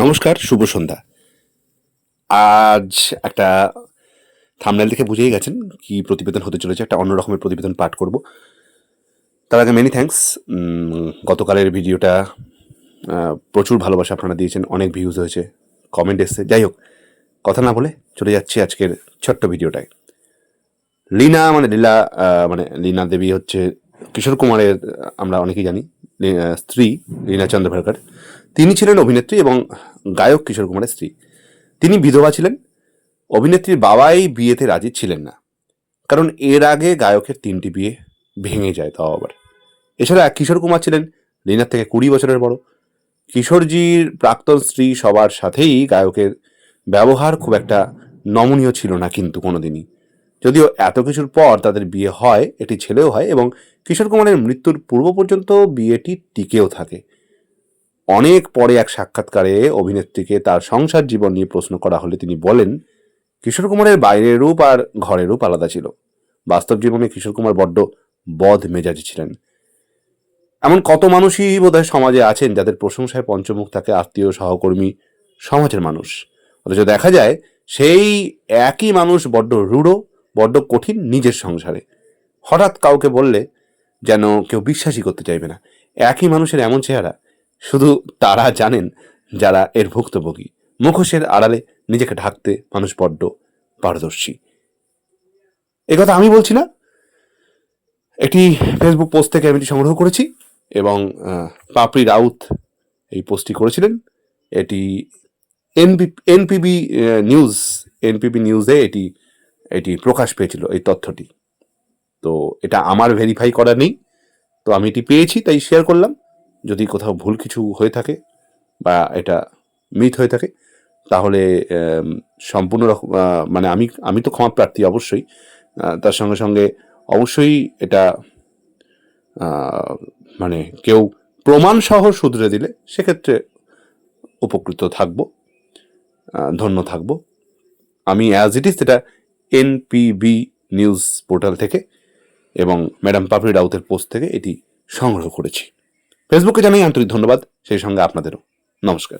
নমস্কার, শুভ সন্ধ্যা। আজ একটা থামনেল দেখে বুঝেই গেছেন কি প্রতিবেদন হতে চলেছে, একটা অন্য রকমের প্রতিবেদন পাঠ করব। তার আগে মেনি থ্যাঙ্কস গতকালের ভিডিওটা প্রচুর ভালোবাসা আপনারা দিয়েছেন, অনেক ভিউজ হয়েছে কমেন্ট এসছে। যাই হোক, কথা না বলে চলে যাচ্ছি আজকের ছোট্ট ভিডিওটায়। লীনা মানে লীলা মানে লীনা দেবী হচ্ছে কিশোর কুমারের, আমরা অনেকেই জানি স্ত্রী লীনা চন্দ্রভারকার তিনি ছিলেন অভিনেত্রী এবং গায়ক কিশোর কুমারের স্ত্রী। তিনি বিধবা ছিলেন। অভিনেত্রীর বাবাই বিয়েতে রাজি ছিলেন না। কারণ এর আগে গায়কের তিনটি বিয়ে ভেঙে যায় তাও আবার। এছাড়া কিশোর কুমার ছিলেন লীনার থেকে কুড়ি বছরের বড়। কিশোরজির প্রাক্তন স্ত্রী সবার সাথেই গায়কের ব্যবহার খুব একটা নমনীয় ছিল না কিন্তু কোনোদিনই। যদিও এত কিছুর পর তাদের বিয়ে হয়, এটি ছেলেও হয় এবং কিশোর কুমারের মৃত্যুর পূর্ব পর্যন্ত বিয়েটি টিকেও থাকে। অনেক পরে এক সাক্ষাৎকারে অভিনেত্রীকে তার সংসার জীবন নিয়ে প্রশ্ন করা হলে তিনি বলেন, কিশোর কুমারের বাইরের রূপ আর ঘরের রূপ আলাদা ছিল। বাস্তব জীবনে কিশোর কুমার বড্ড বধ মেজাজি ছিলেন। এমন কত মানুষই বোধহয় সমাজে আছেন যাদের প্রশংসায় পঞ্চমুখ থাকে আত্মীয়, সহকর্মী, সমাজের মানুষ। অথচ দেখা যায় সেই একই মানুষ বড্ড রূঢ় বড্ড কঠিন নিজের সংসারে। হঠাৎ কাউকে বললে যেন কেউ বিশ্বাসই করতে চাইবে না। একই মানুষের এমন চেহারা। শুধু তারা জানেন যারা এর ভুক্তভোগী। মুখোশের আড়ালে নিজেকে ঢাকতে মানুষ বড্ড পারদর্শী। কথা আমি বলছি না। এটি ফেসবুক পোস্ট থেকে আমি এটি সংগ্রহ করেছি এবং পাপড়ি রাউত এই পোস্টটি করেছিলেন। এটি এনপি এনপিবি নিউজ এনপিবি নিউজে এটি এটি প্রকাশ পেয়েছিল এই তথ্যটি। তো এটা আমার ভেরিফাই করা নেই। তো আমি এটি পেয়েছি, তাই শেয়ার করলাম। যদি কোথাও ভুল কিছু হয়ে থাকে বা এটা মিথ হয়ে থাকে, তাহলে সম্পূর্ণ রকম মানে আমি আমি তো ক্ষমা প্রার্থী অবশ্যই। তার সঙ্গে সঙ্গে অবশ্যই এটা মানে কেউ প্রমাণ সহ শুধরে দিলে সেক্ষেত্রে উপকৃত থাকব ধন্য থাকব। আমি অ্যাজ ইট ইজ এটা এনপিবি নিউজ পোর্টাল থেকে এবং ম্যাডাম পাপড়ি রাউতের পোস্ট থেকে এটি সংগ্রহ করেছি। ফেসবুকে জানাই আন্তরিক ধন্যবাদ। সেই সঙ্গে আপনাদেরও নমস্কার।